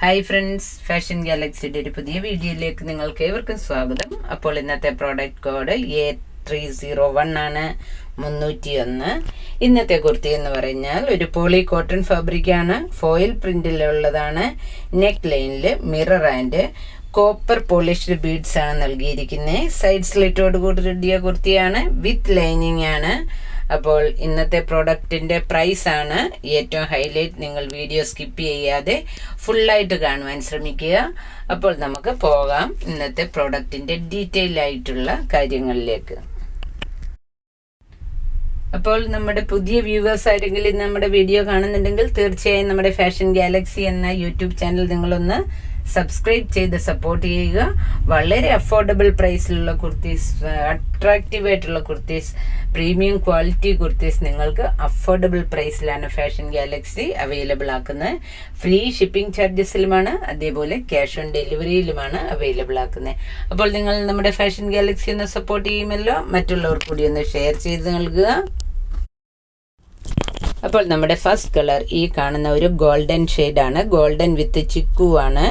Hi friends fashion ഗാലക്സിയുടെ ഒരു പുതിയ വീഡിയോയിലേക്ക് നിങ്ങൾക്ക് ഏവർക്കും സ്വാഗതം. അപ്പോൾ ഇന്നത്തെ product code A three zero one ആണ് മുന്നൂറ്റി ഒന്ന് ഇന്നത്തെ കുർത്തി എന്ന് പറഞ്ഞാൽ ഒരു പോളി കോട്ടൺ ഫാബ്രിക് ആണ് ഫോയിൽ പ്രിന്റിലുള്ളതാണ് നെക്ക് ലൈനിൽ mirror and copper polished beads ആണ് നൽകിയിരിക്കുന്നത്. സൈഡ് സ്ലിറ്റോട് കൂടി റെഡിയ കുർത്തിയാണ് വിത്ത് ലൈനിങ് ആണ്. അപ്പോൾ ഇന്നത്തെ പ്രോഡക്റ്റിന്റെ പ്രൈസ് ആണ് ഏറ്റവും ഹൈലൈറ്റ് നിങ്ങൾ വീഡിയോ സ്കിപ്പ് ചെയ്യാതെ ഫുള്ളായിട്ട് കാണുവാൻ ശ്രമിക്കുക. അപ്പോൾ നമുക്ക് പോകാം ഇന്നത്തെ പ്രോഡക്റ്റിന്റെ ഡീറ്റെയിൽ ആയിട്ടുള്ള കാര്യങ്ങളിലേക്ക്. അപ്പോൾ നമ്മുടെ പുതിയ വ്യൂവേഴ്സ് ആരെങ്കിലും നമ്മുടെ വീഡിയോ കാണുന്നുണ്ടെങ്കിൽ തീർച്ചയായും നമ്മുടെ ഫാഷൻ ഗാലക്സി എന്ന യൂട്യൂബ് ചാനൽ നിങ്ങളൊന്ന് സബ്സ്ക്രൈബ് ചെയ്ത് സപ്പോർട്ട് ചെയ്യുക. വളരെ അഫോർഡബിൾ പ്രൈസിലുള്ള കുർത്തീസ് അട്രാക്റ്റീവ് ആയിട്ടുള്ള കുർത്തീസ് പ്രീമിയം ക്വാളിറ്റി കുർത്തീസ് നിങ്ങൾക്ക് അഫോർഡബിൾ പ്രൈസിലാണ് ഫാഷൻ ഗാലക്സി അവൈലബിൾ ആക്കുന്നത്. ഫ്രീ ഷിപ്പിംഗ് ചാർജസിലുമാണ് അതേപോലെ ക്യാഷ് ഓൺ ഡെലിവറിയിലുമാണ് അവൈലബിൾ ആക്കുന്നത്. അപ്പോൾ നിങ്ങൾ നമ്മുടെ ഫാഷൻ ഗാലക്സി ഒന്ന് സപ്പോർട്ട് ചെയ്യുമല്ലോ. മറ്റുള്ളവർ കൂടി ഒന്ന് ഷെയർ ചെയ്ത് നൽകുക. അപ്പോൾ നമ്മുടെ ഫസ്റ്റ് കളർ ഈ കാണുന്ന ഒരു ഗോൾഡൻ ആണ് ഗോൾഡൻ വിത്ത് ചിക്കു ആണ്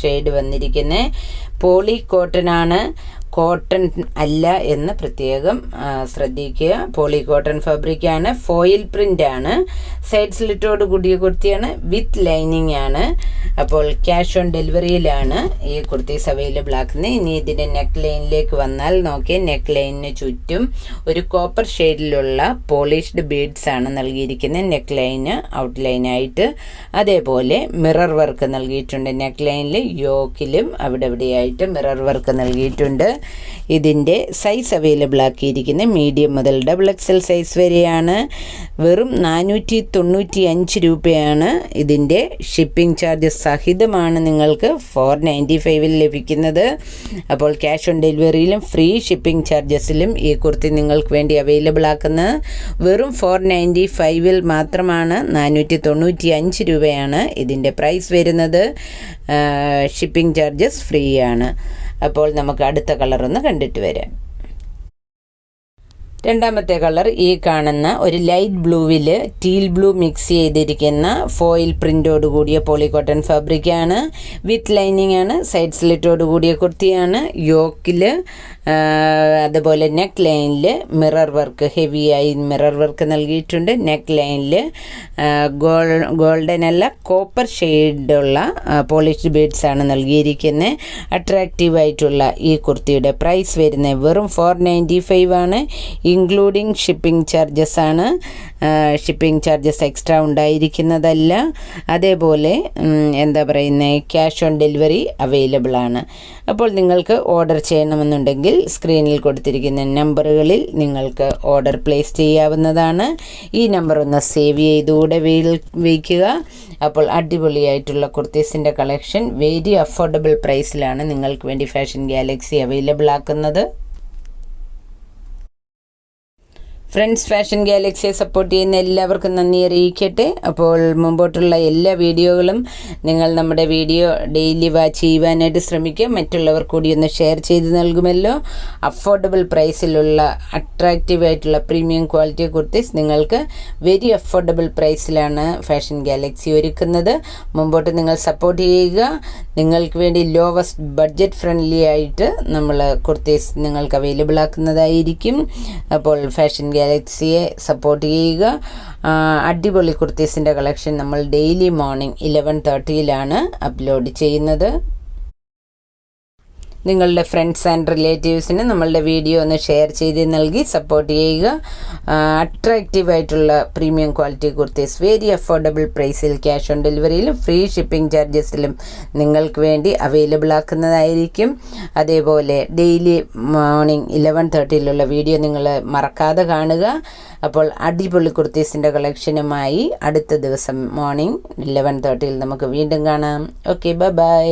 ഷെയ്ഡ് വന്നിരിക്കുന്നത് പോളി കോട്ടൺ ആണ്. കോട്ടൺ അല്ല എന്ന് പ്രത്യേകം ശ്രദ്ധിക്കുക. പോളി കോട്ടൺ ഫാബ്രിക് ആണ്. ഫോയിൽ പ്രിന്റ് ആണ്. സൈഡ് സ്ലിറ്റോട് കൂടിയ കുർത്തിയാണ്. വിത്ത് ലൈനിങ് ആണ്. അപ്പോൾ ക്യാഷ് ഓൺ ഡെലിവറിയിലാണ് ഈ കുർത്തീസ് അവൈലബിൾ ആക്കുന്നത്. ഇനി ഇതിന്റെ നെക്ക് ലൈനിലേക്ക് വന്നാൽ നോക്കി നെക്ക് ലൈനിന് ചുറ്റും ഒരു കോപ്പർ ഷെയ്ഡിലുള്ള പോളിഷ്ഡ് ബീഡ്സ് ആണ് നൽകിയിരിക്കുന്നത്. നെക്ക് ലൈന് ഔട്ട് ലൈനായിട്ട് അതേപോലെ മിറർ വർക്ക് നൽകിയിട്ടുണ്ട്. നെക്ക് ലൈനിൽ യോക്കിലും അവിടെ ഇവിടെയായിട്ട് മിറർ വർക്ക് നൽകിയിട്ടുണ്ട്. ഇതിന്റെ സൈസ് അവൈലബിൾ ആക്കിയിരിക്കുന്നത് മീഡിയം മുതൽ ഡബിൾ എക്സൽ സൈസ് വരെയാണ്. വെറും നാനൂറ്റി തൊണ്ണൂറ്റി അഞ്ച് രൂപയാണ് ഇതിന്റെ ഷിപ്പിംഗ് ചാർജസ് സഹിതമാണ് നിങ്ങൾക്ക് ഫോർ നയന്റി ഫൈവിൽ ലഭിക്കുന്നത്. അപ്പോൾ ക്യാഷ് ഓൺ ഡെലിവറിയിലും ഫ്രീ ഷിപ്പിംഗ് ചാർജസിലും ഈ കുർത്തി നിങ്ങൾക്ക് വേണ്ടി അവൈലബിൾ ആക്കുന്നത് വെറും ഫോർ നയന്റി ഫൈവിൽ മാത്രമാണ് നാനൂറ്റി തൊണ്ണൂറ്റി അഞ്ച് രൂപയാണ് ഇതിന്റെ പ്രൈസ് വരുന്നത്. ഷിപ്പിംഗ് ചാർജസ് ഫ്രീ ആണ്. അപ്പോൾ നമുക്ക് അടുത്ത കളറൊന്ന് കണ്ടിട്ട് വരാം. രണ്ടാമത്തെ കളർ ഈ കാണുന്ന ഒരു ലൈറ്റ് ബ്ലൂവിൽ ടീൽ ബ്ലൂ മിക്സ് ചെയ്തിരിക്കുന്ന ഫോയിൽ പ്രിന്റോട് കൂടിയ പോളിക്കോട്ടൺ ഫാബ്രിക്കാണ് വിത്ത് ലൈനിങ് ആണ് സൈഡ് സ്ലിറ്റോട് കൂടിയ കുർത്തിയാണ്. യോക്കിൽ അതുപോലെ നെക്ക് ലൈനിൽ മിറർ വർക്ക് ഹെവിയായി മിറർ വർക്ക് നൽകിയിട്ടുണ്ട്. നെക്ക് ലൈനിൽ ഗോൾ ഗോൾഡൻ അല്ല കോപ്പർ ഷെയ്ഡുള്ള പോളിഷ്ഡ് ബീഡ്സ് ആണ് നൽകിയിരിക്കുന്നത് അട്രാക്റ്റീവ് ആയിട്ടുള്ള ഈ കുർത്തിയുടെ പ്രൈസ് വരുന്നത് വെറും ഫോർ നയന്റി ഫൈവ് ആണ്. ഇൻക്ലൂഡിങ് ഷിപ്പിംഗ് ചാർജസ് ആണ് ഷിപ്പിംഗ് ചാർജസ് എക്സ്ട്രാ ഉണ്ടായിരിക്കുന്നതല്ല. അതേപോലെ എന്താ പറയുന്നത് ക്യാഷ് ഓൺ ഡെലിവറി അവൈലബിൾ ആണ് അപ്പോൾ നിങ്ങൾക്ക് ഓർഡർ ചെയ്യണമെന്നുണ്ടെങ്കിൽ സ്ക്രീനിൽ കൊടുത്തിരിക്കുന്ന നമ്പറുകളിൽ നിങ്ങൾക്ക് ഓർഡർ പ്ലേസ് ചെയ്യാവുന്നതാണ്. ഈ നമ്പർ ഒന്ന് സേവ് ചെയ്തുകൂടെ വയ്ക്കുക. അപ്പോൾ അടിപൊളിയായിട്ടുള്ള കുർത്തീസിന്റെ കളക്ഷൻ വെരി അഫോർഡബിൾ പ്രൈസിലാണ് നിങ്ങൾക്ക് വേണ്ടി ഫാഷൻ ഗാലക്സി അവൈലബിൾ ആക്കുന്നത് ഫ്രണ്ട്സ് ഫാഷൻ ഗാലക്സിയെ സപ്പോർട്ട് ചെയ്യുന്ന എല്ലാവർക്കും നന്ദി അറിയിക്കട്ടെ. അപ്പോൾ മുമ്പോട്ടുള്ള എല്ലാ വീഡിയോകളും നിങ്ങൾ നമ്മുടെ വീഡിയോ ഡെയിലി വാച്ച് ചെയ്യുവാനായിട്ട് ശ്രമിക്കുക മറ്റുള്ളവർ കൂടി ഒന്ന് ഷെയർ ചെയ്ത് നൽകുമല്ലോ. അഫോർഡബിൾ പ്രൈസിലുള്ള അട്രാക്റ്റീവ് ആയിട്ടുള്ള പ്രീമിയം ക്വാളിറ്റി കുർത്തീസ് നിങ്ങൾക്ക് വെരി അഫോർഡബിൾ പ്രൈസിലാണ് ഫാഷൻ ഗാലക്സി ഒരുക്കുന്നത്. മുമ്പോട്ട് നിങ്ങൾ സപ്പോർട്ട് ചെയ്യുക. നിങ്ങൾക്ക് വേണ്ടി ലോവസ്റ്റ് ബഡ്ജറ്റ് ഫ്രണ്ട്ലി ആയിട്ട് നമ്മൾ കുർത്തീസ് നിങ്ങൾക്ക് അവൈലബിൾ ആക്കുന്നതായിരിക്കും. അപ്പോൾ ഫാഷൻ ഗാലക്സിയെ സപ്പോർട്ട് ചെയ്യുക. അടിപൊളി കുർത്തീസിന്റെ കളക്ഷൻ നമ്മൾ ഡെയിലി മോർണിംഗ് ഇലവൻ തേർട്ടിയിലാണ് അപ്ലോഡ് ചെയ്യുന്നത്. നിങ്ങളുടെ ഫ്രണ്ട്സ് ആൻഡ് റിലേറ്റീവ്സിന് നമ്മളുടെ വീഡിയോ ഒന്ന് ഷെയർ ചെയ്ത് നൽകി സപ്പോർട്ട് ചെയ്യുക. അട്രാക്റ്റീവ് ആയിട്ടുള്ള premium quality kurtis very affordable പ്രൈസിൽ ക്യാഷ് ഓൺ ഡെലിവറിയിലും ഫ്രീ ഷിപ്പിംഗ് ചാർജസിലും നിങ്ങൾക്ക് വേണ്ടി അവൈലബിൾ ആക്കുന്നതായിരിക്കും. അതേപോലെ ഡെയിലി മോർണിംഗ് ഇലവൻ തേർട്ടിയിലുള്ള വീഡിയോ നിങ്ങൾ മറക്കാതെ കാണുക. അപ്പോൾ അടിപൊളി കുർത്തീസിന്റെ കളക്ഷനുമായി അടുത്ത ദിവസം മോർണിംഗ് ഇലവൻ തേർട്ടിയിൽ നമുക്ക് വീണ്ടും കാണാം. Okay bye bye